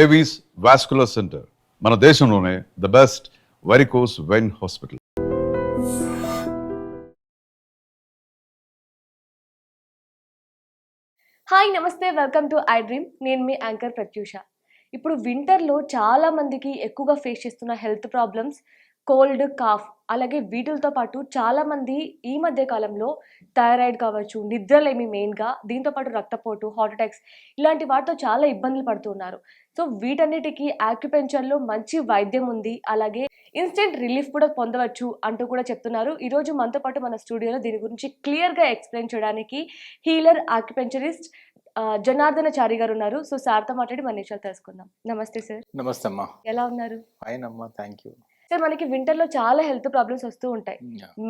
Avis vascular centre మన దేశంలోనే the best varicose vein hospital hi నమస్తే వెల్కమ్ టు ఐ డ్రీమ్ నేను మీ యాంకర్ ప్రత్యూష. ఇప్పుడు వింటర్లో చాలా మందికి ఎక్కువగా ఫేస్ చేస్తున్న హెల్త్ ప్రాబ్లమ్స్ కోల్డ్ కాఫ్ అలాగే వీటితో పాటు చాలామంది ఈ మధ్య కాలంలో థైరాయిడ్ కావచ్చు నిద్రలేమి మెయిన్గా దీంతో పాటు రక్తపోటు హార్ట్ అటాక్స్ ఇలాంటి వాటితో చాలా ఇబ్బందులు పడుతున్నారు. సో వీటన్నిటికీ ఆక్యుపెంచర్లో మంచి వైద్యం ఉంది. అలాగే ఇన్స్టెంట్ రిలీఫ్ కూడా పొందవచ్చు అంటూ కూడా చెప్తున్నారు. ఈరోజు మనతో పాటు మన స్టూడియోలో దీని గురించి క్లియర్గా ఎక్స్ప్లెయిన్ చేయడానికి హీలర్ ఆక్యుపెంచరిస్ట్ జనార్దన చారి గారు ఉన్నారు. సో సార్తో మాట్లాడి మన విషయాలు తెలుసుకుందాం. నమస్తే సార్. నమస్తే అమ్మా. ఎలా ఉన్నారు? ఫైన్ అమ్మా థ్యాంక్ యూ సార్ మనకి వింటర్లో చాలా హెల్త్ ప్రాబ్లమ్స్ వస్తూ ఉంటాయి.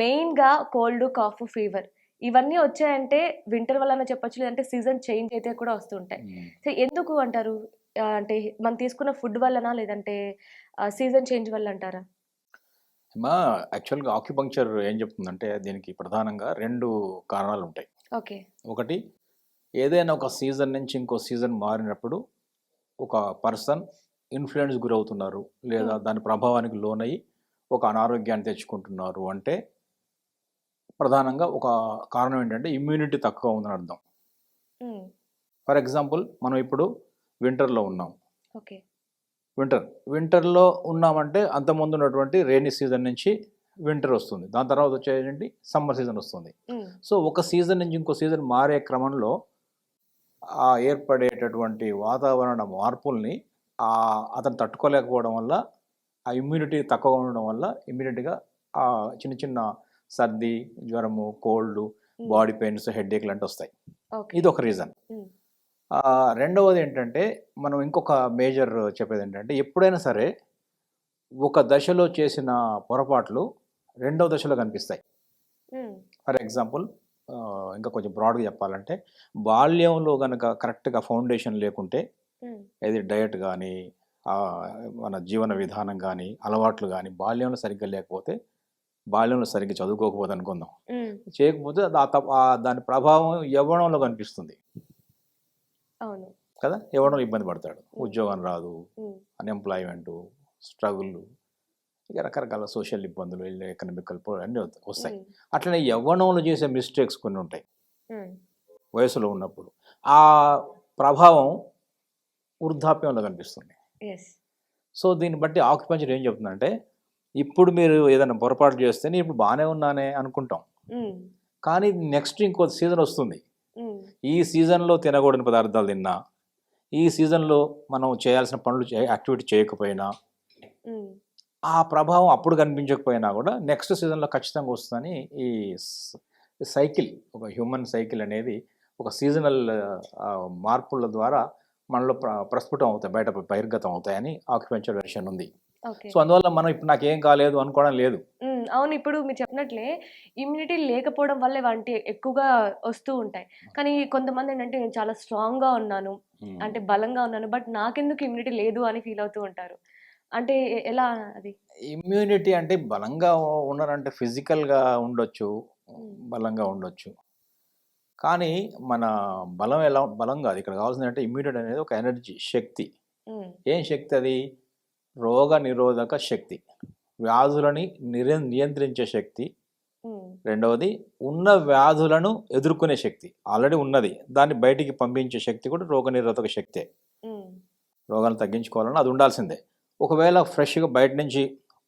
మెయిన్గా కోల్డ్ కాఫ్ ఫీవర్ ఇవన్నీ వచ్చాయంటే వింటర్ వల్ల చెప్పొచ్చు లేదంటే సీజన్ చేంజ్ అయితే కూడా వస్తూ ఉంటాయి. సో ఎందుకు అంటారు? అంటే మనం తీసుకున్న ఫుడ్ వల్లనా? లేదంటే సీజన్ చేంజ్ వల్ల అంటారా అమ్మా యాక్చువల్గా ఆక్యుపంక్చర్ ఏం చెప్తుందంటే దీనికి ప్రధానంగా రెండు కారణాలు ఉంటాయి ఓకే. ఒకటి ఏదైనా ఒక సీజన్ నుంచి ఇంకో సీజన్ మారినప్పుడు ఒక పర్సన్ ఇన్ఫ్లుయెన్స్ గురవుతున్నారు లేదా దాని ప్రభావానికి లోనయ్యి ఒక అనారోగ్యాన్ని తెచ్చుకుంటున్నారు అంటే ప్రధానంగా ఒక కారణం ఏంటంటే ఇమ్యూనిటీ తక్కువ ఉందని అర్థం ఫర్ ఎగ్జాంపుల్ మనం ఇప్పుడు వింటర్లో ఉన్నాం. ఓకే. వింటర్ వింటర్లో ఉన్నామంటే అంతకుముందు ఉన్నటువంటి రైనీ సీజన్ నుంచి వింటర్ వస్తుంది. దాని తర్వాత వచ్చేయండి సమ్మర్ సీజన్ వస్తుంది. సో ఒక సీజన్ నుంచి ఇంకో సీజన్ మారే క్రమంలో ఆ ఏర్పడేటటువంటి వాతావరణ మార్పుల్ని ఆ అతను తట్టుకోలేకపోవడం వల్ల ఆ ఇమ్యూనిటీ తక్కువగా ఉండడం వల్ల ఇమ్మీడియట్గా ఆ చిన్న చిన్న సర్ది జ్వరము కోల్డ్ బాడీ పెయిన్స్ హెడ్ లాంటివి వస్తాయి. ఇది ఒక రీజన్. రెండవది ఏంటంటే మనం ఇంకొక మేజర్ చెప్పేది ఏంటంటే ఎప్పుడైనా సరే ఒక దశలో చేసిన పొరపాట్లు రెండవ దశలో కనిపిస్తాయి. ఫర్ ఎగ్జాంపుల్ ఇంకా కొంచెం బ్రాడ్గా చెప్పాలంటే బాల్యంలో కనుక కరెక్ట్గా ఫౌండేషన్ లేకుంటే ఏది డయట్ కానీ మన జీవన విధానం కానీ అలవాట్లు కానీ బాల్యంలో సరిగ్గా లేకపోతే బాల్యంలో సరిగ్గా చదువుకోకపోతే అనుకుందాం చేయకపోతే దాని ప్రభావం యవ్వనంలో కనిపిస్తుంది. కదా? యవ్వనంలో ఇబ్బంది పడతాడు. ఉద్యోగం రాదు. అన్ఎంప్లాయ్మెంట్ స్ట్రగుల్ ఇక రకరకాల సోషల్ ఇబ్బందులు ఎకనామికల్ అన్నీ వస్తాయి. అట్లనే యవ్వనంలో చేసే మిస్టేక్స్ కొన్ని ఉంటాయి. వయసులో ఉన్నప్పుడు. ఆ ప్రభావం వృద్ధాప్యంలో కనిపిస్తుంది. సో దీన్ని బట్టి ఆక్యుపెంచర్ ఏం చెప్తుందంటే ఇప్పుడు మీరు ఏదైనా పొరపాటు చేస్తే నేను ఇప్పుడు బాగానే ఉన్నానే అనుకుంటాం. కానీ నెక్స్ట్ ఇంకో సీజన్ వస్తుంది. ఈ సీజన్లో తినకూడని పదార్థాలు తిన్నా ఈ సీజన్లో మనం చేయాల్సిన పనులు యాక్టివిటీ చేయకపోయినా ఆ ప్రభావం అప్పుడు కనిపించకపోయినా కూడా నెక్స్ట్ సీజన్లో ఖచ్చితంగా వస్తుందని ఈ సైకిల్ ఒక హ్యూమన్ సైకిల్ అనేది ఒక సీజనల్ మార్పుల ద్వారా మనలో ప్ర ప్రస్ఫుటం అవుతాయి బయట బహిర్గతం అవుతాయని ఆక్యుపెంచర్ వెర్షన్ ఉంది. సో అందువల్ల మనం ఇప్పుడు నాకేం కాలేదు అనుకోవడం లేదు. అవును ఇప్పుడు మీరు చెప్పినట్లే ఇమ్యూనిటీ లేకపోవడం వల్ల వంటి ఎక్కువగా వస్తూ ఉంటాయి. కానీ కొంతమంది ఏంటంటే నేను చాలా స్ట్రాంగ్గా ఉన్నాను అంటే బలంగా ఉన్నాను బట్ నాకెందుకు ఇమ్యూనిటీ లేదు అని ఫీల్ అవుతూ ఉంటారు. అంటే ఎలా అది? ఇమ్యూనిటీ అంటే బలంగా ఉన్నారంటే ఫిజికల్గా ఉండొచ్చు బలంగా ఉండొచ్చు. కానీ మన బలం ఎలా బలం కాదు. ఇక్కడ కావాల్సింది అంటే ఇమ్యూనిటీ అనేది ఒక ఎనర్జీ శక్తి. ఏం శక్తి అది? రోగ నిరోధక శక్తి. వ్యాధులని నిర నియంత్రించే శక్తి. రెండవది ఉన్న వ్యాధులను ఎదుర్కొనే శక్తి. ఆల్రెడీ ఉన్నది. దాన్ని బయటికి పంపించే శక్తి కూడా రోగ నిరోధక శక్తే రోగాలను తగ్గించుకోవాలన్నా అది ఉండాల్సిందే. ఒకవేళ ఫ్రెష్గా బయట నుంచి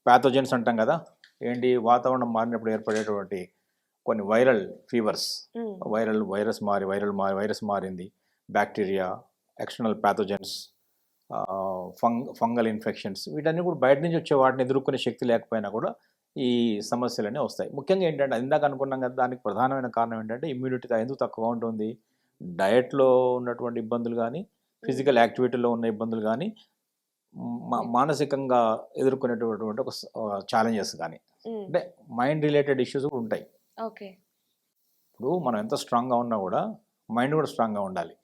ప్యాథోజన్స్ అంటాం కదా ఏంటి వాతావరణం మారినప్పుడు ఏర్పడేటువంటి కొన్ని వైరల్ ఫీవర్స్. వైరల్ వైరస్ మారి వైరల్ మారి వైరస్ మారింది. Bacteria external pathogens fung fungal infections వీటన్నీ కూడా బయట నుంచి వచ్చే వాటిని ఎదుర్కొనే శక్తి లేకపోయినా కూడా ఈ సమస్యలన్నీ వస్తాయి. ముఖ్యంగా ఏంటంటే ఇందాక అనుకున్నాం కదా దానికి ప్రధానమైన కారణం ఏంటంటే ఇమ్యూనిటీ ఎందుకు తక్కువ ఉంటుంది? డయట్లో ఉన్నటువంటి ఇబ్బందులు కానీ ఫిజికల్ యాక్టివిటీలో ఉన్న ఇబ్బందులు కానీ మా- మానసికంగా ఎదుర్కొనేటటువంటి ఒక ఛాలెంజెస్ కానీ ఉమ్, అంటే మైండ్ రిలేటెడ్ ఇష్యూస్ కూడా ఉంటాయి. ఓకే. ఇప్పుడు మనం ఎంత స్ట్రాంగ్గా ఉన్నా కూడా మైండ్ కూడా స్ట్రాంగ్గా ఉండాలి.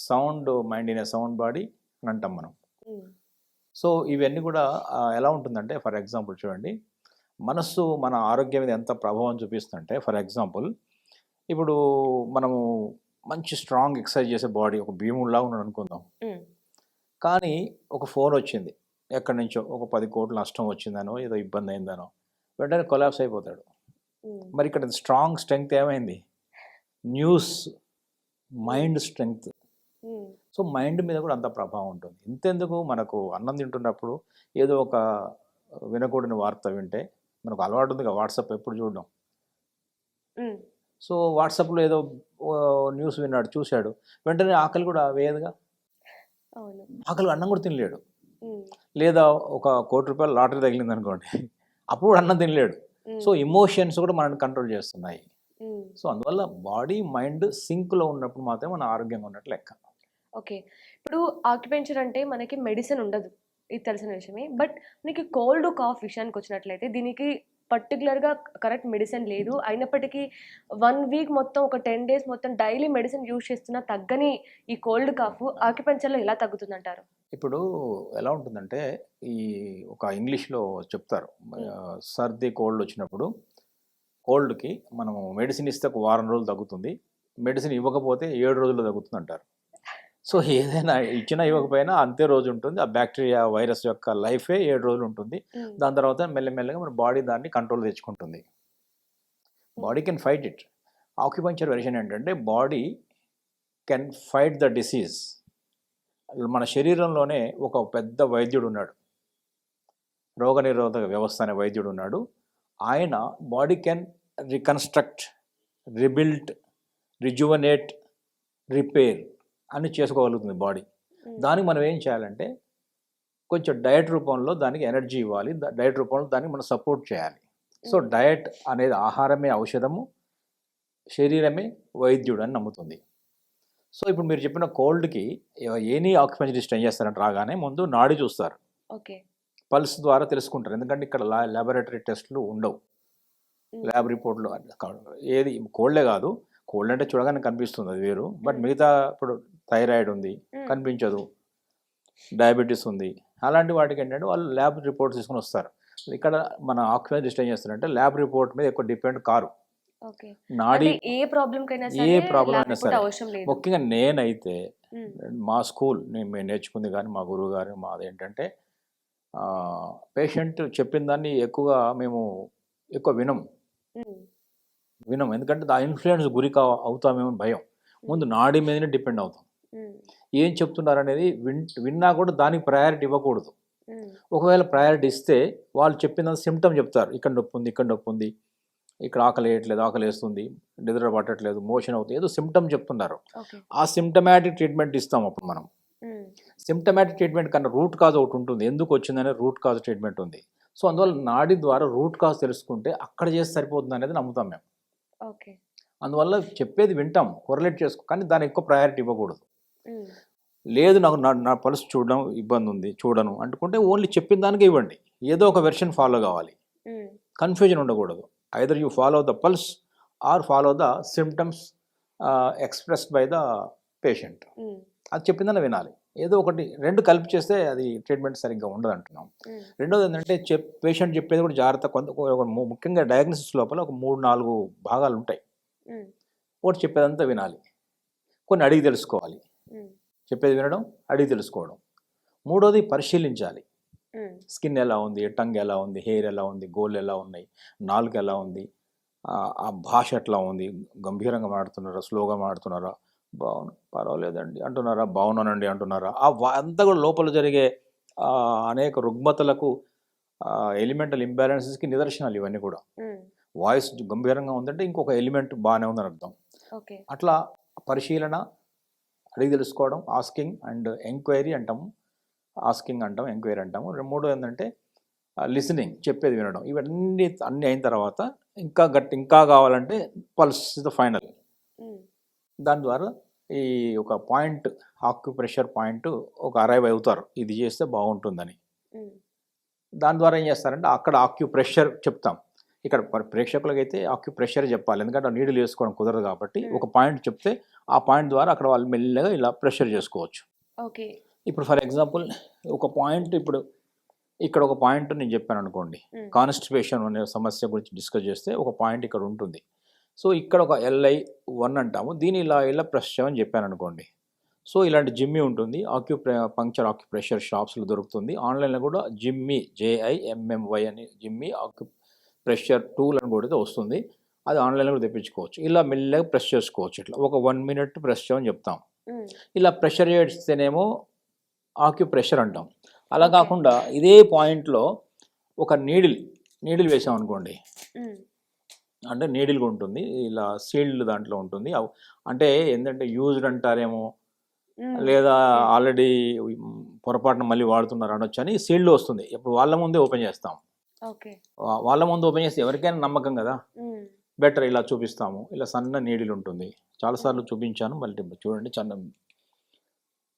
Sound mind in sound body అని అంటాం మనం. సో ఇవన్నీ కూడా ఎలా ఉంటుందంటే ఫర్ ఎగ్జాంపుల్ చూడండి. మనస్సు మన ఆరోగ్యం మీద ఎంత ప్రభావం చూపిస్తుందంటే ఫర్ ఎగ్జాంపుల్ ఇప్పుడు మనము మంచి స్ట్రాంగ్ ఎక్సర్సైజ్ చేసే బాడీ ఒక భీముడిలా ఉన్నాడు అనుకుందాం. కానీ ఒక ఫోన్ వచ్చింది. ఎక్కడి నుంచో ఒక పది కోట్ల నష్టం వచ్చిందనో ఏదో ఇబ్బంది అయిందనో వెంటనే కొలాప్స్ అయిపోతాడు. మరి ఇక్కడ స్ట్రాంగ్ స్ట్రెంగ్త్ ఏమైంది? News mind strength. So mind మీద కూడా అంత ప్రభావం ఉంటుంది. ఇంతెందుకు మనకు అన్నం తింటున్నప్పుడు ఏదో ఒక వినకూడని వార్త వింటే మనకు అలవాటు ఉంది వాట్సాప్ ఎప్పుడు చూడడం. సో వాట్సాప్లో ఏదో న్యూస్ విన్నాడు చూశాడు. వెంటనే ఆకలి కూడా వేయదుగా? ఆకలి అన్నం కూడా తినలేడు. లేదా ఒక కోటి రూపాయలు లాటరీ తగిలింది అనుకోండి అప్పుడు కూడా అన్నం తినలేడు. సో ఇమోషన్స్ కూడా మనల్ని కంట్రోల్ చేస్తున్నాయి. సో అందువల్ల బాడీ మైండ్ సింక్లో ఉన్నప్పుడు మాత్రమే మన ఆరోగ్యంగా ఉన్నట్లు లెక్క. ఓకే. ఇప్పుడు ఆక్యుపెంచర్ అంటే మనకి మెడిసిన్ ఉండదు. ఇది తెలిసిన విషయమే. బట్ మనకి కోల్డ్ కాఫ్ విషయానికి వచ్చినట్లయితే దీనికి పర్టికులర్గా కరెక్ట్ మెడిసిన్ లేదు. అయినప్పటికీ వన్ వీక్ మొత్తం ఒక టెన్ డేస్ మొత్తం డైలీ మెడిసిన్ యూజ్ చేస్తున్నా తగ్గని ఈ కోల్డ్ కాఫ్ ఆక్యుపెంచర్లో ఎలా తగ్గుతుందంటారు? ఇప్పుడు ఎలా ఉంటుందంటే ఈ ఒక ఇంగ్లీష్లో చెప్తారు. సర్ది కోల్డ్ వచ్చినప్పుడు కోల్డ్కి మనము మెడిసిన్ ఇస్తే ఒక వారం రోజులు తగ్గుతుంది. మెడిసిన్ ఇవ్వకపోతే ఏడు రోజుల్లో తగ్గుతుంది అంటారు సో ఏదైనా ఇచ్చినా ఇవ్వకపోయినా అంతే రోజు ఉంటుంది. ఆ బ్యాక్టీరియా వైరస్ యొక్క లైఫే ఏడు రోజులు ఉంటుంది. దాని తర్వాత మెల్లమెల్లగా మన బాడీ దాన్ని control తెచ్చుకుంటుంది. Body can fight it. Acupuncture version ఏంటంటే body can fight the disease. మన శరీరంలోనే ఒక పెద్ద వైద్యుడు ఉన్నాడు. రోగనిరోధక వ్యవస్థ అనే వైద్యుడు ఉన్నాడు. ఆయన body can reconstruct rebuild rejuvenate repair. అని చేసుకోగలుగుతుంది బాడీ. దానికి మనం ఏం చేయాలంటే కొంచెం డయట్ రూపంలో దానికి ఎనర్జీ ఇవ్వాలి. డయట్ రూపంలో దానికి మనం సపోర్ట్ చేయాలి. సో డయట్ అనేది ఆహారమే ఔషధము శరీరమే వైద్యుడు అని నమ్ముతుంది. సో ఇప్పుడు మీరు చెప్పిన కోల్డ్కి ఎనీ ఆక్యుపెంచరిస్ట్ ఏం చేస్తారంటే రాగానే ముందు నాడి చూస్తారు. ఓకే. పల్స్ ద్వారా తెలుసుకుంటారు. ఎందుకంటే ఇక్కడ ల్యాబొరేటరీ టెస్ట్లు ఉండవు. ల్యాబ్ రిపోర్ట్లు. ఏది కోల్డే కాదు. కోల్డ్ అంటే చూడగానే కనిపిస్తుంది అది వేరు. బట్. మిగతా ఇప్పుడు థైరాయిడ్ ఉంది కనిపించదు డయాబెటీస్ ఉంది. అలాంటి వాటికి ఏంటంటే వాళ్ళు ల్యాబ్ రిపోర్ట్ తీసుకొని వస్తారు. ఇక్కడ మన ఆక్యుపెంచరిస్ట్ ఏం చేస్తారంటే ల్యాబ్ రిపోర్ట్ మీద ఎక్కువ డిపెండ్ కారు. నాడి ఏ ప్రాబ్లం ఏ lab అయినా సరే. ముఖ్యంగా నేనైతే మా స్కూల్ నేను మేము నేర్చుకుంది కానీ మా గురువు గారు మాది ఏంటంటే పేషెంట్ చెప్పిన దాన్ని ఎక్కువగా మేము ఎక్కువ వినం. ఉమ్, వినం. ఎందుకంటే ఆ ఇన్ఫ్లుయెన్స్ గురి కా అవుతామేమో భయం. ముందు నాడి మీదనే డిపెండ్ అవుతాం. ఏం చెప్తున్నారు అనేది విన్ విన్నా కూడా దానికి ప్రయారిటీ ఇవ్వకూడదు. ఒకవేళ ప్రయారిటీ ఇస్తే వాళ్ళు చెప్పిన సిమ్టమ్ చెప్తారు. ఇక్కడ నొప్పి ఉంది ఇక్కడ నొప్పి ఉంది ఇక్కడ ఆకలి వేయట్లేదు ఆకలి వేస్తుంది నిద్ర పట్టట్లేదు మోషన్ అవుతుంది ఏదో సిమ్టమ్ చెప్తున్నారు. ఆ సిమ్టమాటిక్ ట్రీట్మెంట్ ఇస్తాం అప్పుడు మనం. సిమ్టమాటిక్ ట్రీట్మెంట్ కన్నా రూట్ కాజ్ ఒకటి ఉంటుంది. ఎందుకు వచ్చిందనే రూట్ కాజ్ ట్రీట్మెంట్ ఉంది. సో అందువల్ల నాడి ద్వారా రూట్ కాజ్ తెలుసుకుంటే అక్కడ చేసి సరిపోతుంది అనేది నమ్ముతాం మేము. ఓకే. అందువల్ల చెప్పేది వింటాం కొరలేట్ చేసుకో కానీ దానికి ఎక్కువ ప్రయారిటీ ఇవ్వకూడదు. లేదు నాకు నా నా పల్స్ చూడడం ఇబ్బంది ఉంది చూడను. అనుకుంటే ఓన్లీ చెప్పిన దానికి ఇవ్వండి. ఏదో ఒక వెర్షన్ ఫాలో కావాలి. కన్ఫ్యూజన్ ఉండకూడదు. Either you follow the pulse or follow the symptoms expressed by the patient అది చెప్పిందని వినాలి. ఏదో ఒకటి రెండు కలిపి చేస్తే అది ట్రీట్మెంట్ సరిగ్గా ఉండదు అంటున్నాం. రెండోది ఏంటంటే చెప్ పేషెంట్ చెప్పేది కూడా జాగ్రత్త కొంత ముఖ్యంగా డయాగ్నోసిస్ లోపల ఒక మూడు నాలుగు భాగాలు ఉంటాయి ఒకటి చెప్పేదంతా వినాలి. కొన్ని అడిగి తెలుసుకోవాలి. చెప్పేది వినడం అడిగి తెలుసుకోవడం. మూడోది పరిశీలించాలి. స్కిన్ ఎలా ఉంది టంగ్ ఎలా ఉంది హెయిర్ ఎలా ఉంది గోల్ ఎలా ఉన్నాయి నాలుక ఎలా ఉంది ఆ భాష ఎట్లా ఉంది గంభీరంగా మాడుతున్నారా స్లోగా మాడుతున్నారా బాగున్నా పర్వాలేదండి అంటున్నారా బాగున్నానండి అంటున్నారా ఆ అంతా కూడా లోపల జరిగే అనేక రుగ్మతలకు ఎలిమెంటల్ ఇంబ్యాలెన్సెస్కి నిదర్శనాలు ఇవన్నీ కూడా. వాయిస్ గంభీరంగా ఉందంటే ఇంకొక ఎలిమెంట్ బాగానే ఉందని అర్థం. ఓకే. అట్లా పరిశీలన అడిగి తెలుసుకోవడం ఆస్కింగ్ అండ్ ఎంక్వైరీ అంటాము. ఆస్కింగ్ అంటాం ఎంక్వైరీ అంటాము. మూడో ఏంటంటే లిసనింగ్ చెప్పేది వినడం. ఇవన్నీ అన్నీ అయిన తర్వాత ఇంకా గట్టి ఇంకా కావాలంటే పల్స్ ద ఫైనల్ దాని ద్వారా ఈ ఒక పాయింట్ ఆక్యు ప్రెషర్ పాయింట్ ఒక అరైవ్ అవుతారు. ఇది చేస్తే బాగుంటుందని. దాని ద్వారా ఏం చేస్తారంటే అక్కడ ఆక్యు ప్రెషర్ చెప్తాం. ఇక్కడ ప్ర- ప్రేక్షకులకైతే ఆక్యు ప్రెషర్ చెప్పాలి. ఎందుకంటే నీళ్ళు వేసుకోవడం కుదరదు కాబట్టి. ఒక పాయింట్ చెప్తే ఆ పాయింట్ ద్వారా అక్కడ వాళ్ళు మెల్లగా ఇలా ప్రెషర్ చేసుకోవచ్చు. ఓకే. ఇప్పుడు ఫర్ ఎగ్జాంపుల్ ఒక పాయింట్ ఇప్పుడు ఇక్కడ ఒక పాయింట్ నేను చెప్పాను అనుకోండి. కాన్స్టిపేషన్ అనే సమస్య గురించి డిస్కస్ చేస్తే ఒక పాయింట్ ఇక్కడ ఉంటుంది. సో ఇక్కడ ఒక ఎల్ఐ వన్ అంటాము. దీని ఇలా ఇలా ప్రెస్ చేయమని చెప్పాను అనుకోండి. సో ఇలాంటి జిమ్మి ఉంటుంది. ఆక్యూ పంక్చర్ ఆక్యూ ప్రెషర్ షాప్స్లో దొరుకుతుంది. ఆన్లైన్లో కూడా జిమ్మి జేఐఎంఎంవై అని జిమ్మి ఆక్యూ ప్రెషర్ టూల్ అని కూడా వస్తుంది. అది ఆన్లైన్లో కూడా తెప్పించుకోవచ్చు. ఇలా మెల్లగా ప్రెస్ చేసుకోవచ్చు ఇట్లా. ఒక వన్ మినిట్ ప్రెస్ చేయమని చెప్తాం. ఇలా ప్రెషర్ చేస్తేనేమో ఆక్యూ ప్రెషర్ అంటాం. అలా. కాకుండా ఇదే పాయింట్లో ఒక నీడిల్ నీడిల్ వేసాం అనుకోండి. అంటే నీడిల్గా ఉంటుంది. ఇలా సీల్డ్ దాంట్లో ఉంటుంది. అంటే ఏంటంటే యూజ్డ్ అంటారేమో. లేదా. ఆల్రెడీ పొరపాటున మళ్ళీ వాడుతున్నారు అనొచ్చు అని సీల్డ్ వస్తుంది. ఇప్పుడు వాళ్ళ ముందే ఓపెన్ చేస్తాం. వాళ్ళ ముందు ఓపెన్ చేస్తే ఎవరికైనా నమ్మకం కదా? బెటర్ ఇలా చూపిస్తాము. ఇలా సన్న నీడిల్ ఉంటుంది చాలాసార్లు చూపించాను మళ్ళీ చూడండి చిన్న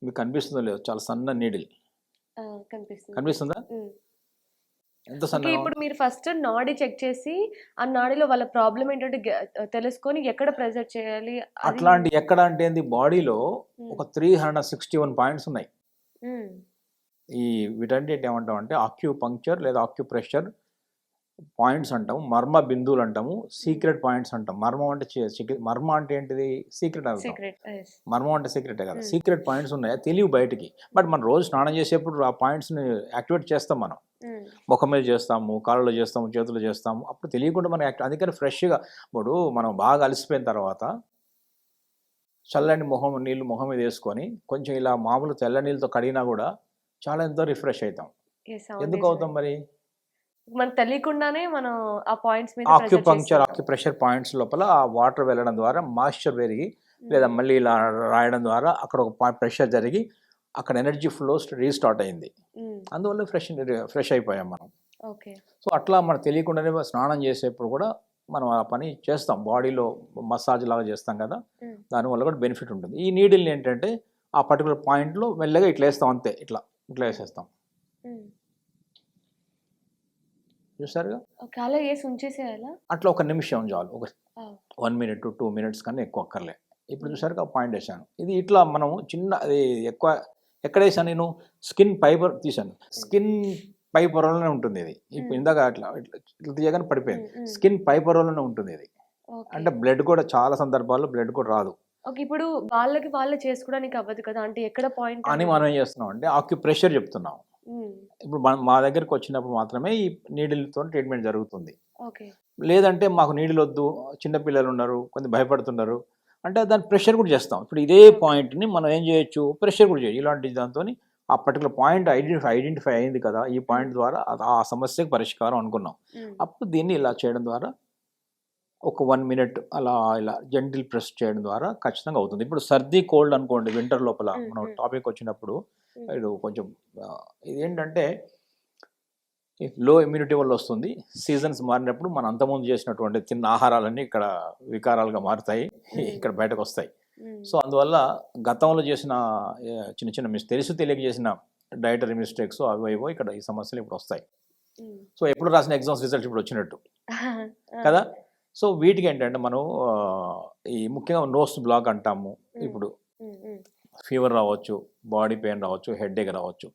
మీకు కనిపిస్తుందో లేదో చాలా సన్న నీడిల్. కనిపిస్తుంది. ఎంత సన్న ఇప్పుడు మీరు ఫస్ట్ నాడీ చెక్ చేసి ఆ నాడీలో వాళ్ళ ప్రాబ్లం ఏంటంటే తెలుసుకొని ఎక్కడ ప్రెజర్ చేయాలి అట్లాంటి ఎక్కడ అంటే బాడీలో ఒక three hundred sixty one points ఉన్నాయి. ఈ వీటంటే ఏమంటాం అంటే ఆక్యూ పంక్చర్ లేదా ఆక్యూ ప్రెషర్ పాయింట్స్ అంటాము మర్మ బిందువులు అంటాము సీక్రెట్ పాయింట్స్ అంటాం. మర్మం అంటే మర్మ అంటే ఏంటిది? సీక్రెట్ అంటాం. మర్మం అంటే సీక్రెటే కదా. Hmm. సీక్రెట్ పాయింట్స్ ఉన్నాయి? అది తెలియవు బయటికి. బట్ మనం రోజు స్నానం చేసేప్పుడు ఆ పాయింట్స్ని యాక్టివేట్ చేస్తాం మనం. ఉమ్, ముఖం మీద చేస్తాము కాళ్ళలో చేస్తాము చేతులు చేస్తాము. అప్పుడు తెలియకుండా మనం యాక్ట్ అందుకని ఫ్రెష్గా ఇప్పుడు మనం బాగా అలసిపోయిన తర్వాత చల్లని మొహం నీళ్ళు మొహం మీద వేసుకొని కొంచెం ఇలా మామూలు తెల్ల నీళ్ళతో కడిగినా కూడా చాలా ఎంతో రిఫ్రెష్ అవుతాం ఎందుకు. అవుతాం మరి? మనకు తెలియకుండానే మనం ఆ పాయింట్స్ మీద ఆక్యుపంక్చర్ ఆక్యుప్రెషర్ పాయింట్స్ లోపల ఆ వాటర్ వెళ్ళడం ద్వారా మాయిశ్చర్ పెరిగి లేదా మళ్ళీ ఇలా రాయడం ద్వారా అక్కడ ఒక ప్రెషర్ జరిగి అక్కడ ఎనర్జీ ఫ్లో రీస్టార్ట్ అయింది. అందువల్ల ఫ్రెష్ ఫ్రెష్ అయిపోయాం మనం. ఓకే సో అట్లా మనకు తెలియకుండానే స్నానం చేసేప్పుడు కూడా మనం ఆ పని చేస్తాం. బాడీలో మసాజ్ లాగా చేస్తాం కదా. Mm. దానివల్ల కూడా బెనిఫిట్ ఉంటుంది. ఈ నీడిల్ని ఏంటంటే ఆ పర్టికులర్ పాయింట్లో మెల్లగా ఇట్లా వేస్తాం అంతే ఇట్లా. ఇట్లా వేసేస్తాం చూసారుగా? వేసి ఉంచేసేయాలా? అట్లా ఒక నిమిషం చాలు. ఒక. వన్ మినిట్ టూ మినిట్స్ కన్నా ఎక్కువ అక్కర్లే. ఇప్పుడు చూసారుగా పాయింట్ వేసాను ఇది ఇట్లా మనం చిన్న అది ఎక్కువ ఎక్కడ వేసాను నేను? స్కిన్ ఫైబర్ తీసాను స్కిన్ పై పొరలోనే ఉంటుంది ఇది. ఇప్పుడు. ఇందాక అట్లా ఇట్లా ఇట్లా తీయగానే పడిపోయింది. స్కిన్ పై పొరలోనే ఉంటుంది ఇది. అంటే బ్లడ్ కూడా చాలా సందర్భాల్లో బ్లడ్ కూడా రాదు. ఓకే ఇప్పుడు వాళ్ళకి వాళ్ళే చేసుకోవడానికి అవ్వదు కదా. అంటే ఎక్కడ పాయింట్ అని మనం ఏం చేస్తున్నాం అంటే ఆక్యు ప్రెషర్ చెప్తున్నాం ఇప్పుడు మన మా దగ్గరికి వచ్చినప్పుడు మాత్రమే ఈ నీడిల్తో ట్రీట్మెంట్ జరుగుతుంది. ఓకే. లేదంటే మాకు నీడిల్ వద్దు చిన్నపిల్లలు ఉన్నారు కొంచెం భయపడుతున్నారు అంటే దాని ప్రెషర్ కూడా చేస్తాం. ఇప్పుడు ఇదే పాయింట్ని మనం ఏం చేయొచ్చు? ప్రెషర్ కూడా చేయొచ్చు. ఇలాంటి దాంతో ఆ పర్టికులర్ పాయింట్ ఐడెంటిఫై ఐడెంటిఫై అయింది కదా ఈ పాయింట్ ద్వారా ఆ సమస్యకు పరిష్కారం అనుకున్నాం. అప్పుడు దీన్ని ఇలా చేయడం ద్వారా ఒక వన్ మినిట్ అలా ఇలా జెంటిల్ ప్రెస్ చేయడం ద్వారా ఖచ్చితంగా అవుతుంది. ఇప్పుడు సర్ది కోల్డ్ అనుకోండి వింటర్ లోపల మనం. టాపిక్ వచ్చినప్పుడు. ఇది కొంచెం ఆ, ఇది ఏంటంటే లో ఇమ్యూనిటీ వల్ల వస్తుంది. సీజన్స్ మారినప్పుడు మనం అంతకుముందు చేసినటువంటి తిన్న ఆహారాలన్నీ ఇక్కడ వికారాలుగా మారుతాయి. ఇక్కడ బయటకు వస్తాయి సో అందువల్ల గతంలో చేసిన చిన్న చిన్న మిస్ తెలిసి తెలియక చేసిన డైటరీ మిస్టేక్స్ అవి ఇవో ఇక్కడ ఈ సమస్యలు ఇప్పుడు వస్తాయి. సో ఎప్పుడు రాసిన ఎగ్జామ్స్ రిజల్ట్స్ ఇప్పుడు వచ్చినట్టు. కదా? సో వీటికి ఏంటంటే మనం ఈ ముఖ్యంగా నోస్ బ్లాక్ అంటాము. ఇప్పుడు ఫీవర్ రావచ్చు బాడీ పెయిన్ రావచ్చు హెడేక్ రావచ్చు.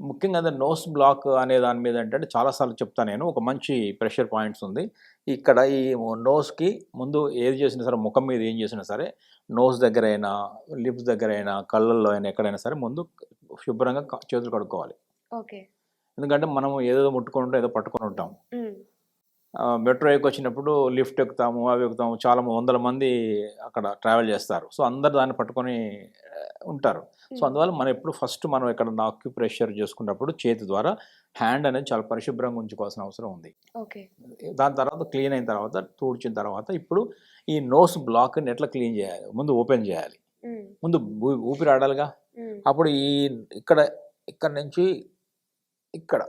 ముఖ్యంగా అదే నోస్ బ్లాక్ అనే దాని మీద ఏంటంటే చాలాసార్లు చెప్తాను నేను. ఒక మంచి ప్రెషర్ పాయింట్స్ ఉంది. ఇక్కడ ఈ నోస్కి ముందు ఏది చేసినా సరే ముఖం మీద ఏం చేసినా సరే నోస్ దగ్గర అయినా లిప్స్ దగ్గర అయినా కళ్ళల్లో అయినా ఎక్కడైనా సరే ముందు శుభ్రంగా చేతులు కడుక్కోవాలి. ఓకే. ఎందుకంటే మనం ఏదో ముట్టుకొని ఉంటాం ఏదో పట్టుకొని ఉంటాం మెట్రో వచ్చినప్పుడు లిఫ్ట్ ఎక్కుతాము అవి ఎక్కుతాము. చాలా వందల మంది అక్కడ ట్రావెల్ చేస్తారు. సో అందరు దాన్ని పట్టుకొని ఉంటారు. సో ఉమ్, అందువల్ల మనం ఎప్పుడు ఫస్ట్ మనం ఎక్కడ నాక్యూ ప్రెషర్ చేసుకున్నప్పుడు చేతి ద్వారా హ్యాండ్ అనేది చాలా పరిశుభ్రంగా ఉంచుకోవాల్సిన అవసరం ఉంది. ఓకే. దాని తర్వాత క్లీన్ అయిన తర్వాత తూడ్చిన తర్వాత ఇప్పుడు ఈ నోస్ బ్లాక్ని ఎట్లా క్లీన్ చేయాలి? ముందు ఓపెన్ చేయాలి. ఉమ్, ముందు ఊపిరి ఆడాలిగా. ఉమ్, అప్పుడు ఈ ఇక్కడ ఇక్కడ నుంచి ఇక్కడ.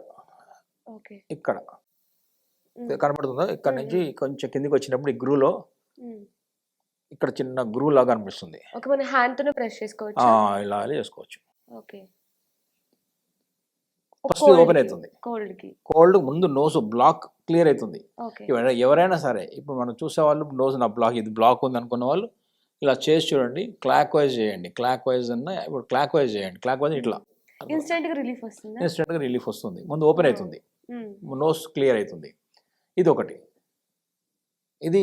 ఓకే. ఇక్కడ. కనబడుతుందో ఇక్కడ నుంచి కొంచెం కిందికి వచ్చినప్పుడు ఈ గ్రూలో ఉమ్. ఇక్కడ చిన్న గ్రూ లాగా అనిపిస్తుంది. ఓకే మన హ్యాండ్ తోనే ప్రెస్ చేసుకోవచ్చు? ఇలా చేసుకోవచ్చు. ఓకే. ఫస్ట్ ఓపెన్ అవుతుంది కోల్డ్కి కోల్డ్ ముందు నోస్ బ్లాక్ క్లియర్ అవుతుంది ఎవరైనా- సరే ఇప్పుడు మనం చూసేవాళ్ళు నోస్ నా బ్లాక్ ఇది బ్లాక్ ఉంది అనుకున్న వాళ్ళు ఇలా చేసి చూడండి క్లాక్ వైజ్ చేయండి. క్లాక్ వైజ్ అన్న ఇప్పుడు క్లాక్ వైజ్ చేయండి. క్లాక్ వైజ్ ఇట్లా. ఇన్స్టెంట్గా రిలీఫ్ వస్తుందా? ఇన్స్టెంట్గా రిలీఫ్ వస్తుంది. ముందు ఓపెన్ అవుతుంది నోస్ క్లియర్ అవుతుంది ఇది ఒకటి ఇది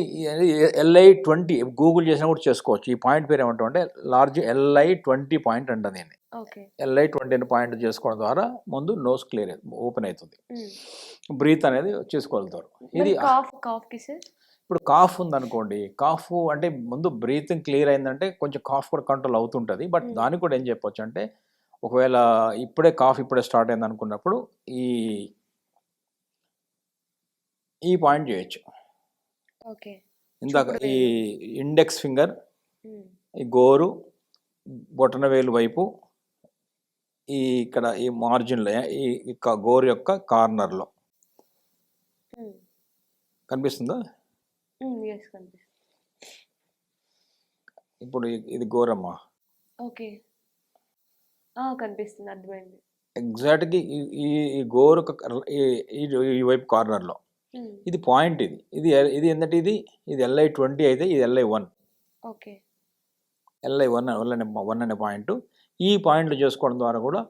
ఎల్ఐ ట్వంటీ గూగుల్ చేసినా కూడా చేసుకోవచ్చు. ఈ పాయింట్ పేరు ఏమంటాం అంటే లార్జ్ ఎల్ఐ ట్వంటీ పాయింట్ అంట దీన్ని. ఎల్ఐ ట్వంటీ పాయింట్ చేసుకోవడం ద్వారా ముందు నోస్ క్లియర్ ఓపెన్ అవుతుంది. బ్రీత్ అనేది చేసుకోగలుగుతారు. ఇది ఇప్పుడు కాఫ్ ఉందనుకోండి కాఫ్ అంటే ముందు బ్రీతింగ్ క్లియర్ అయిందంటే కొంచెం కాఫ్ కూడా కంట్రోల్ అవుతుంటుంది. బట్. దానికి కూడా ఏం చెప్పొచ్చు అంటే ఒకవేళ ఇప్పుడే కాఫ్ ఇప్పుడే స్టార్ట్ అయింది అనుకున్నప్పుడు ఈ ఈ పాయింట్ చేయొచ్చు. ఓకే. ఇందాక ఈ ఇండెక్స్ ఫింగర్ ఈ గోరు బొటన వేలు వైపు ఈ ఇక్కడ ఈ మార్జిన్లో ఈ గోరు యొక్క కార్నర్లో కనిపిస్తుందా? ఇప్పుడు ఇది గోరమ్మ. ఓకే. కనిపిస్తుంది అర్థమైంది. ఎగ్జాక్ట్గా ఈ ఈ- గోరు ఈ- వైపు కార్నర్లో. ఇది పాయింట్ ఇది. ఇది ఇది ఏంటంటే ఇది? ఇది ఎల్ఐ ట్వంటీ అయితే ఇది LI one okay. LI one one అనే వన్ అనే పాయింట్ ఈ పాయింట్లు చేసుకోవడం ద్వారా కూడా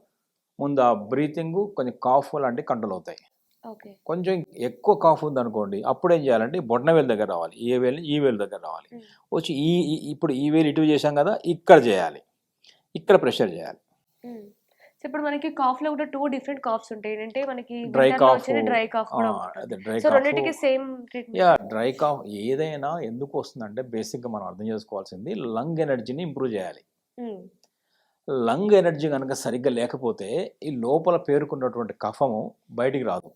ముందు ఆ బ్రీతింగ్ కొంచెం కాఫ్ లాంటివి కంట్రోల్ అవుతాయి. ఓకే. కొంచెం ఎక్కువ కాఫ్ ఉందనుకోండి అప్పుడు ఏం చేయాలంటే బొట్టన వేలు దగ్గర రావాలి. ఏ వేలు ఈ వేలు దగ్గర రావాలి. వచ్చి ఈ ఈ- ఇప్పుడు ఈ వేలు ఇటు చేశాం కదా ఇక్కడ చేయాలి. ఇక్కడ ప్రెషర్ చేయాలి. సో ఇప్పుడు మనకి కాఫ్లో కూడా టూ డిఫరెంట్ కాఫ్స్ ఉంటాయి. ఏంటంటే మనకి డ్రై కాఫ్ డ్రై సో రెండింటికి cough same yeah dry cough ఏదైనా ఎందుకు వస్తుందంటే బేసిక్గా మనం అర్థం చేసుకోవాల్సింది లంగ్ ఎనర్జీని ఇంప్రూవ్ చేయాలి. లంగ్ ఎనర్జీ కనుక సరిగ్గా లేకపోతే ఈ లోపల పేరుకున్నటువంటి కఫము బయటికి రాదు.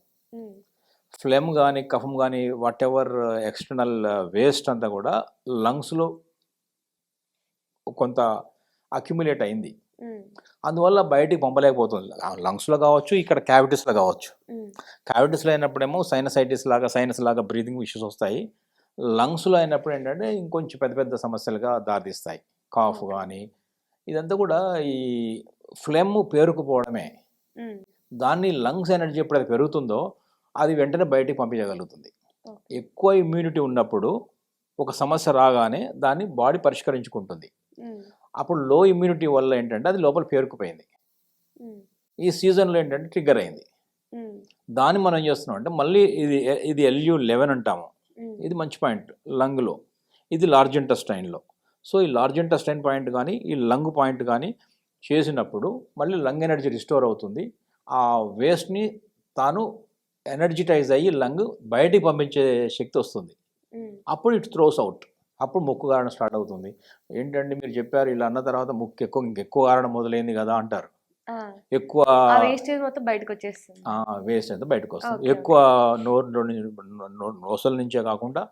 ఫ్లెమ్ కానీ కఫం కానీ వాట్ ఎవర్ ఎక్స్టర్నల్ వేస్ట్ అంతా కూడా లంగ్స్లో కొంత అక్యుములేట్ అయింది. అందువల్ల బయటికి పంపలేకపోతుంది. లంగ్స్లో కావచ్చు ఇక్కడ క్యావిటీస్లో కావచ్చు. క్యావిటీస్లో అయినప్పుడేమో సైనసైటిస్ లాగా సైనస్ లాగా బ్రీతింగ్ ఇష్యూస్ వస్తాయి. లంగ్స్లో అయినప్పుడు ఏంటంటే ఇంకొంచెం పెద్ద పెద్ద సమస్యలుగా దారితీస్తాయి. కాఫ్. కానీ ఇదంతా కూడా ఈ ఫ్లెమ్ పేరుకుపోవడమే. దాన్ని లంగ్స్ ఎనర్జీ ఎప్పుడైతే పెరుగుతుందో అది వెంటనే బయటికి పంపించగలుగుతుంది. ఎక్కువ ఇమ్యూనిటీ ఉన్నప్పుడు ఒక సమస్య రాగానే దాన్ని బాడీ పరిష్కరించుకుంటుంది. అప్పుడు లో ఇమ్యూనిటీ వల్ల ఏంటంటే అది లోపల పేరుకుపోయింది. ఈ సీజన్లో ఏంటంటే ట్రిగ్గర్ అయింది. దాన్ని మనం ఏం చేస్తున్నాం అంటే మళ్ళీ ఇది ఇది ఎల్యూ లెవెన్ అంటాము. ఇది మంచి పాయింట్ లంగ్లో ఇది లార్జ్ ఇంటెస్టైన్లో సో ఈ లార్జ్ ఇంటెస్టైన్ పాయింట్ కానీ ఈ లంగ్ పాయింట్ కానీ చేసినప్పుడు మళ్ళీ లంగ్ ఎనర్జీ రిస్టోర్ అవుతుంది. ఆ వేస్ట్ని తాను ఎనర్జిటైజ్ అయ్యి లంగ్ బయటికి పంపించే శక్తి వస్తుంది. అప్పుడు ఇట్ త్రోస్ అవుట్ అప్పుడు ముక్కు కారణం స్టార్ట్ అవుతుంది. ఏంటంటే మీరు చెప్పారు ఇలా అన్న తర్వాత ముక్కు ఎక్కువ ఇంకెక్కువ కారణం మొదలైంది కదా అంటారు. ఎక్కువ వేస్టేజ్ మొత్తం బయటకు వచ్చేస్తుంది వేస్ట్ అయితే బయటకు వస్తుంది ఎక్కువ నోట్లో నుంచి నో- నోసల నుంచే కాకుండా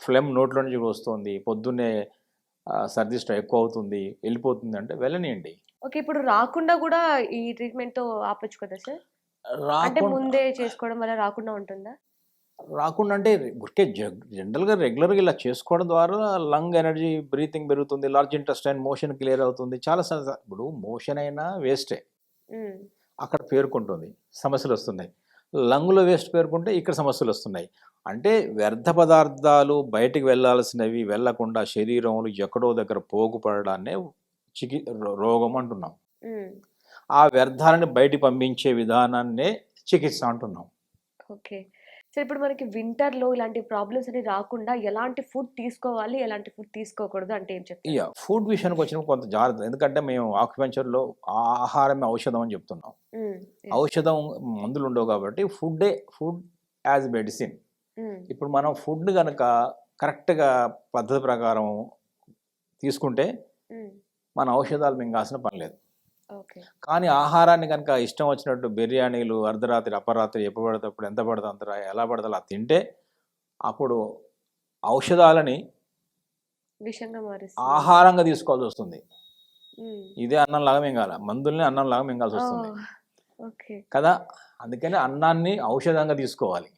ఫ్లెమ్ నోట్లో నుంచి వస్తుంది. పొద్దున్నే ఆ, సర్ది స్ట్రా ఎక్కువ అవుతుంది వెళ్ళిపోతుంది అంటే వెళ్ళనియండి. ఓకే ఇప్పుడు రాకుండా కూడా ఈ ట్రీట్మెంట్తో ఆపొచ్చు కదా సార్? అంటే ముందే చేసుకోవడం వల్ల రాకుండా ఉంటుందా? రాకుండా అంటే ఊరికే జనరల్గా రెగ్యులర్గా ఇలా చేసుకోవడం ద్వారా లంగ్ ఎనర్జీ బ్రీతింగ్ పెరుగుతుంది లార్జ్ ఇంటెస్టైన్ మోషన్ క్లియర్ అవుతుంది. చాలా ఇప్పుడు మోషన్ అయినా వేస్టే. అక్కడ పేర్కొంటుంది. సమస్యలు వస్తున్నాయి. లంగ్లో వేస్ట్ పేర్కొంటే ఇక్కడ సమస్యలు వస్తున్నాయి. అంటే వ్యర్థ పదార్థాలు బయటికి వెళ్ళాల్సినవి వెళ్ళకుండా శరీరంలో ఎక్కడో దగ్గర పోగుపడడాన్నే చికి రోగం అంటున్నాం. ఆ వ్యర్థాలను బయటికి పంపించే విధానాన్నే చికిత్స అంటున్నాం. ఓకే. సో ఇప్పుడు మనకి వింటర్లో ఇలాంటి ప్రాబ్లమ్స్ అనేవి రాకుండా ఎలాంటి ఫుడ్ తీసుకోవాలి ఎలాంటి ఫుడ్ తీసుకోకూడదు అంటే ఏం చెప్తారు ఇక ఫుడ్ విషయానికి వచ్చినప్పుడు కొంత జాగ్రత్త. ఎందుకంటే మేము ఆక్యుపెంచర్లో ఆహారమే ఔషధం అని చెప్తున్నాం. ఔషధం మందులు ఉండవు కాబట్టి ఫుడ్డే ఫుడ్ యాజ్ మెడిసిన్ ఇప్పుడు మనం ఫుడ్ కనుక కరెక్ట్గా పద్ధతి ప్రకారం తీసుకుంటే మన ఔషధాలు మింగాల్సిన పని లేదు. కానీ ఆహారాన్ని కనుక ఇష్టం వచ్చినట్టు బిర్యానీలు అర్ధరాత్రి అపరాత్రి ఎప్పుడు పడితే అప్పుడు ఎంత పడితే అంత ఎలా పడితే అలా తింటే అప్పుడు ఔషధాలని ఆహారంగా తీసుకోవాల్సి వస్తుంది. ఇదే అన్నం లాగా మింగాల మందుల్ని అన్నం లాగా మింగాల్సి వస్తుంది. కదా? అందుకని అన్నాన్ని ఔషధంగా తీసుకోవాలి.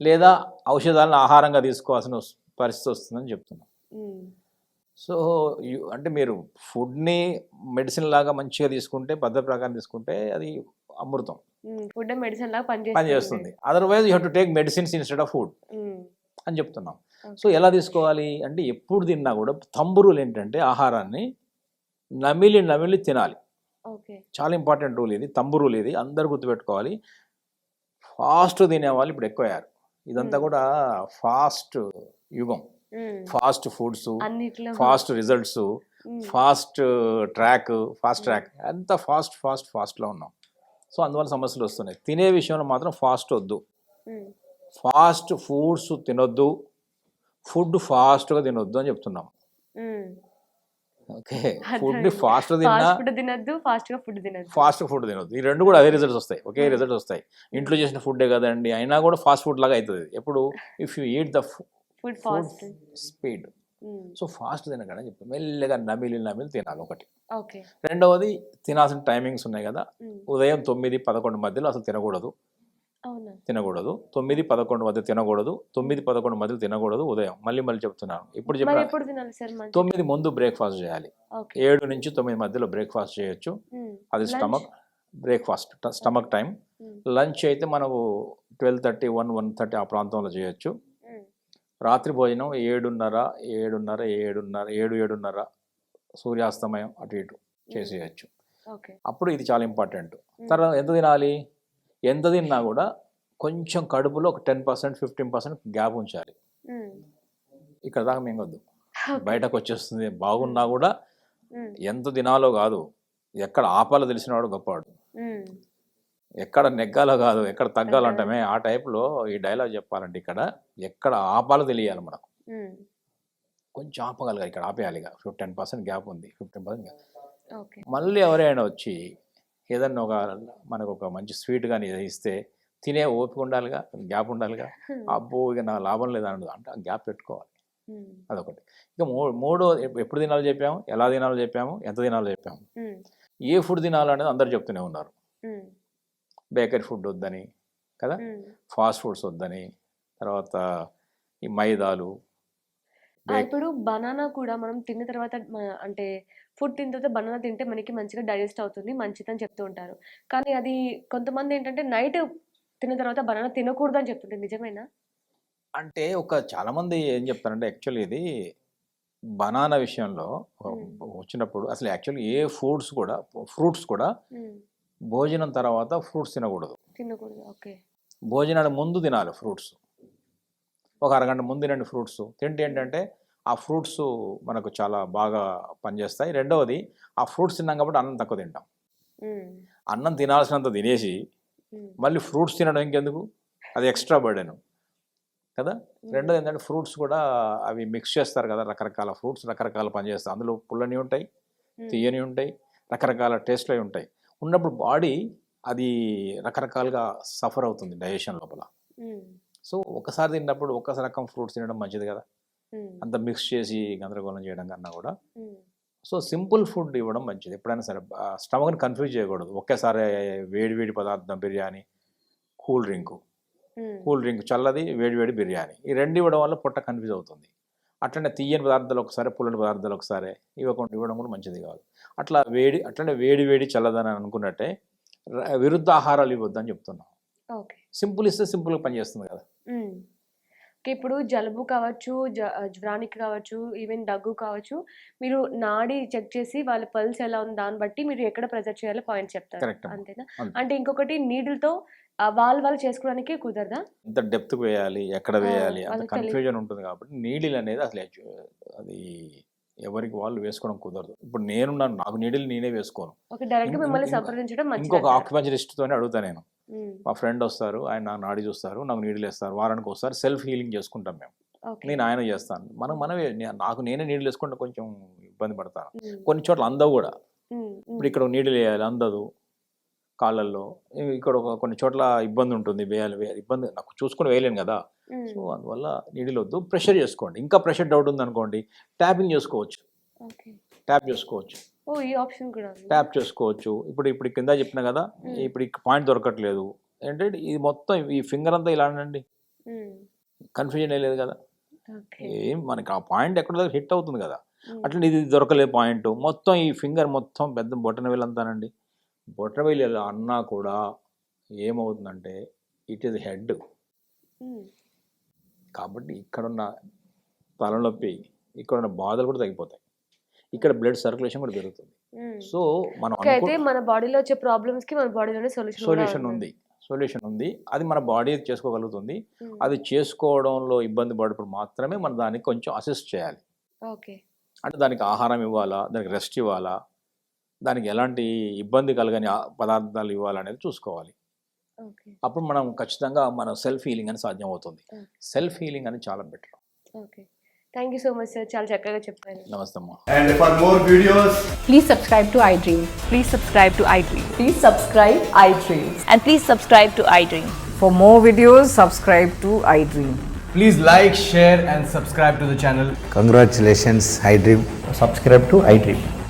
లేదా ఔషధాలను ఆహారంగా తీసుకోవాల్సిన పరిస్థితి వస్తుందని చెప్తున్నాం. సో అంటే మీరు ఫుడ్ని మెడిసిన్ లాగా మంచిగా తీసుకుంటే పద్ధతి ప్రకారం తీసుకుంటే అది అమృతం. ఫుడ్ మెడిసిన్ లాగా పని పనిచేస్తుంది చేస్తుంది. Otherwise you have to take medicines instead of food అని చెప్తున్నాం. సో ఎలా తీసుకోవాలి? అంటే ఎప్పుడు తిన్నా కూడా తంబు రూల్ ఏంటంటే ఆహారాన్ని నమిలి నమిలి తినాలి. చాలా ఇంపార్టెంట్ రూల్ ఇది తంబు రూల్ ఇది. అందరు గుర్తుపెట్టుకోవాలి. ఫాస్ట్ తినేవాళ్ళు ఇప్పుడు ఎక్కువ అయ్యారు ఇదంతా. కూడా ఫాస్ట్ యుగం. Fast foods fast results. Fast track fast track అంత ఫాస్ట్ ఫాస్ట్ ఫాస్ట్లో ఉన్నాం. సో అందువల్ల సమస్యలు వస్తున్నాయి. తినే విషయంలో మాత్రం ఫాస్ట్ వద్దు. ఫాస్ట్ ఫుడ్స్ తినొద్దు. ఫుడ్ ఫాస్ట్గా తినొద్దు అని చెప్తున్నాం. ఓకే. ఫుడ్ని ఫాస్ట్ ఫుడ్ తినద్దు ఫాస్ట్గా ఫుడ్ తినద్దు. ఫాస్ట్ ఫుడ్ తినొద్దు. ఈ రెండు కూడా అదే రిజల్ట్స్ వస్తాయి. ఒకే రిజల్ట్స్ వస్తాయి. ఇంట్లో చేసిన ఫుడ్డే కదండి అయినా కూడా ఫాస్ట్ ఫుడ్ లాగా అవుతుంది. ఎప్పుడు? If you eat the food fast speed so fast తినగానే చెప్తాను మెల్లగా నమిలి నమిలి తినాలి ఒకటి. రెండవది తినాల్సిన టైమింగ్స్ ఉన్నాయి కదా. ఉమ్. ఉదయం తొమ్మిది పదకొండు మధ్యలో అసలు తినకూడదు. తినకూడదు. తొమ్మిది పదకొండు మధ్య తినకూడదు. తొమ్మిది పదకొండు మధ్యలో తినకూడదు ఉదయం. మళ్ళీ మళ్ళీ చెప్తున్నాను. ఇప్పుడు చెప్పిన తొమ్మిది ముందు బ్రేక్ఫాస్ట్ చేయాలి. ఏడు నుంచి తొమ్మిది మధ్యలో బ్రేక్ఫాస్ట్ చేయొచ్చు. ఉమ్. అది? Stomach breakfast stomach time. Lunch అయితే మనకు twelve thirty one one thirty ఆ ప్రాంతంలో చేయొచ్చు. రాత్రి భోజనం ఏడున్నర ఏడున్నర ఏడున్నర ఏడు ఏడున్నర సూర్యాస్తమయం అటు ఇటు చేసేయచ్చు. అప్పుడు ఇది చాలా ఇంపార్టెంట్. తర్వాత ఎంత తినాలి? ఎంత తిన్నా కూడా కొంచెం కడుపులో ఒక ten percent fifteen percent gap ఉంచాలి. ఇక్కడ దాకా మింగొద్దు బయటకు వచ్చేస్తుంది బాగున్నా కూడా. ఎంత తినాలో కాదు. ఎక్కడ ఆపాలో తెలిసినవాడు గొప్పవాడు. ఎక్కడ నెగ్గాలో కాదు ఎక్కడ తగ్గాలంటామే ఆ టైప్లో ఈ డైలాగ్ చెప్పాలంటే ఇక్కడ ఎక్కడ ఆపాలో తెలియాలి మనకు. కొంచెం ఆపగలగాలి ఇక్కడ ఆపేయాలి టెన్ పర్సెంట్ గ్యాప్ ఉంది. Fifteen percent gap. మళ్ళీ ఎవరైనా వచ్చి ఏదన్నా ఒక మనకు ఒక మంచి స్వీట్ కానీ ఇస్తే తినే ఓపిక ఉండాలిగా గ్యాప్ ఉండాలిగా. అబ్బో ఇక నా లాభం లేదా అనదు అంటే ఆ గ్యాప్ పెట్టుకోవాలి. అదొకటి. ఇక మూ మూడో ఎప్- ఎప్పుడు తినాలో చెప్పాము ఎలా తినాలో చెప్పాము ఎంత తినాలో చెప్పాము. ఏ ఫుడ్ తినాలో అనేది అందరు చెప్తూనే ఉన్నారు. బేకరీ ఫుడ్ వద్దని కదా. ఫాస్ట్ ఫుడ్స్ వద్దని తర్వాత ఈ మైదాలు ఇప్పుడు బనానా కూడా మనం తిన్న తర్వాత అంటే ఫుడ్ తిన్న తర్వాత బనానా తింటే మనకి మంచిగా డైజెస్ట్ అవుతుంది మంచిదని చెప్తూ ఉంటారు కానీ అది కొంతమంది ఏంటంటే నైట్ తిన్న తర్వాత బనానా తినకూడదు అని చెప్తుంటే నిజమేనా అంటే ఒక చాలా మంది ఏం చెప్తారంటే యాక్చువల్లీ ఇది బనానా విషయంలో వచ్చినప్పుడు అసలు యాక్చువల్లీ ఏ ఫుడ్స్ కూడా ఫ్రూట్స్ కూడా. భోజనం తర్వాత ఫ్రూట్స్ తినకూడదు. తినకూడదు. ఓకే. భోజనానికి ముందు తినాలి ఫ్రూట్స్. ఒక అరగంట ముందు తినండి ఫ్రూట్స్. తింటే ఏంటంటే ఆ ఫ్రూట్స్ మనకు చాలా బాగా పనిచేస్తాయి. రెండవది ఆ ఫ్రూట్స్ తిన్నాం కాబట్టి అన్నం తక్కువ తింటాం. అన్నం తినాల్సినంత తినేసి. మళ్ళీ ఫ్రూట్స్ తినడం ఇంకెందుకు? అది ఎక్స్ట్రా బర్డెన్. కదా. రెండోది ఏంటంటే ఫ్రూట్స్ కూడా అవి మిక్స్ చేస్తారు కదా రకరకాల ఫ్రూట్స్ రకరకాల పనిచేస్తాయి అందులో పుల్లని ఉంటాయి. తీయని ఉంటాయి రకరకాల టేస్ట్లు అవి ఉంటాయి. ఉన్నప్పుడు బాడీ అది రకరకాలుగా సఫర్ అవుతుంది డైజెషన్ లోపల. సో ఒకసారి తిన్నప్పుడు ఒక రకం ఫ్రూట్స్ తినడం మంచిది కదా. అంత మిక్స్ చేసి గందరగోళం చేయడం కన్నా కూడా. సో సింపుల్ ఫుడ్ ఇవ్వడం మంచిది ఎప్పుడైనా సరే స్టమక్ని కన్ఫ్యూజ్ చేయకూడదు ఒకేసారి వేడి వేడి పదార్థం biryani cool drink. Cool drink చల్లది వేడి వేడి బిర్యానీ ఈ రెండు ఇవ్వడం వల్ల పొట్ట కన్ఫ్యూజ్ అవుతుంది అట్లనే తీయని పదార్థాలు ఒకసారి పుల్లని పదార్థాలు ఒకసారి ఇవ్వకుండా ఇవ్వడం కూడా మంచిది కాదు. అట్లా వేడి అట్లనే వేడి వేడి చల్లదని అనుకున్నట్టే విరుద్ధ ఆహారాలు ఇవ్వద్దని చెప్తున్నాం. ఓకే. సింపుల్ ఇస్తే సింపుల్గా పనిచేస్తుంది కదా. ఇప్పుడు జలుబు కావచ్చు జ్వరానికి కావచ్చు ఈవెన్ దగ్గు కావచ్చు మీరు నాడి చెక్ చేసి వాళ్ళ పల్స్ ఎలా ఉంది దాన్ని బట్టి మీరు ఎక్కడ ప్రెజర్ చేయాలో పాయింట్ చెప్తారు. అంతేనా? అంతే. అంటే ఇంకొకటి నీడిల్తో వాళ్ళు వాళ్ళు చేసుకోవడానికి కుదరదా ఎంత డెప్త్ వేయాలి ఎక్కడ వేయాలి అంత. కన్ఫ్యూజన్ ఉంటుంది కాబట్టి నీడిల్ అనేది అసలు అది ఎవరికి వాళ్ళు వేసుకోవడం కుదరదు ఇప్పుడు నేనున్నాను నాకు నీడిల్ నేనే వేసుకోను ఇంకొక అంటారు. ఆక్యుపెంచరిస్ట్తోనే అడుగుతా నేను. మా ఫ్రెండ్ వస్తారు ఆయన నా నాడి చూస్తారు నాకు నీడిల్ వేస్తారు వారానికి వస్తారు సెల్ఫ్ హీలింగ్ చేసుకుంటాం మేము నేను ఆయన చేస్తాను మనం మనమే నాకు నేనే నీళ్ళు వేసుకుంటే కొంచెం ఇబ్బంది పడతాను. కొన్ని చోట్ల అందవు కూడా. ఇప్పుడు ఇక్కడ నీళ్ళు వేయాలి అందదు కాళ్ళల్లో. ఇక్కడ ఒక కొన్ని చోట్ల ఇబ్బంది ఉంటుంది వేయాలి వేయాలి. ఇబ్బంది నాకు చూసుకొని వేయలేను కదా. సో అందువల్ల నీళ్ళు వద్దు ప్రెషర్ చేసుకోండి. ఇంకా ప్రెషర్ డౌట్ ఉంది అనుకోండి ట్యాపింగ్ చేసుకోవచ్చు. ట్యాప్ చేసుకోవచ్చు. ట్యాప్ చేసుకోవచ్చు. ఇప్పుడు ఇప్పుడు కింద చెప్పిన కదా. ఇప్పుడు పాయింట్ దొరకట్లేదు. ఏంటంటే ఇది మొత్తం ఈ ఫింగర్ అంతా ఇలా ఉమ్. కన్ఫ్యూజన్ లేదు కదా. ఏం మనకి ఆ పాయింట్ ఎక్కడ హిట్ అవుతుంది కదా. అట్లా ఇది దొరకలేదు పాయింట్. మొత్తం ఈ ఫింగర్ మొత్తం పెద్ద బొట్టన వేలు ఇలా అన్నా కూడా ఏమవుతుందంటే ఇట్ ఈస్ హెడ్. కాబట్టి ఇక్కడున్న తలనొప్పి ఇక్కడున్న బాధలు కూడా తగ్గిపోతాయి. ఇక్కడ బ్లడ్ సర్క్యులేషన్ కూడా పెరుగుతుంది. సో మనం అయితే మన బాడీలో వచ్చే ప్రాబ్లమ్స్కి మన బాడీలోనే సొల్యూషన్ సొల్యూషన్ ఉంది. సొల్యూషన్ ఉంది. అది మన బాడీ చేసుకోగలుగుతుంది. అది చేసుకోవడంలో ఇబ్బంది పడినప్పుడు మాత్రమే మనం దానికి కొంచెం అసిస్ట్ చేయాలి. ఓకే. అంటే దానికి ఆహారం ఇవ్వాలా? దానికి రెస్ట్ ఇవ్వాలా? దానికి ఎలాంటి ఇబ్బంది కలగని పదార్థాలు ఇవ్వాలనేది చూసుకోవాలి. అప్పుడు మనం ఖచ్చితంగా మన సెల్ఫ్ హీలింగ్ అని సాధ్యం అవుతుంది సెల్ఫ్ హీలింగ్ అని చాలా better. Thank you so much sir. చాలా చక్కగా చెప్పారు. నమస్తే and for more videos please subscribe to iDream. Please subscribe to iDream. Please subscribe iDream. And please subscribe to iDream. For more videos subscribe to iDream. Please like share and subscribe to the channel. Congratulations iDream. Subscribe to iDream.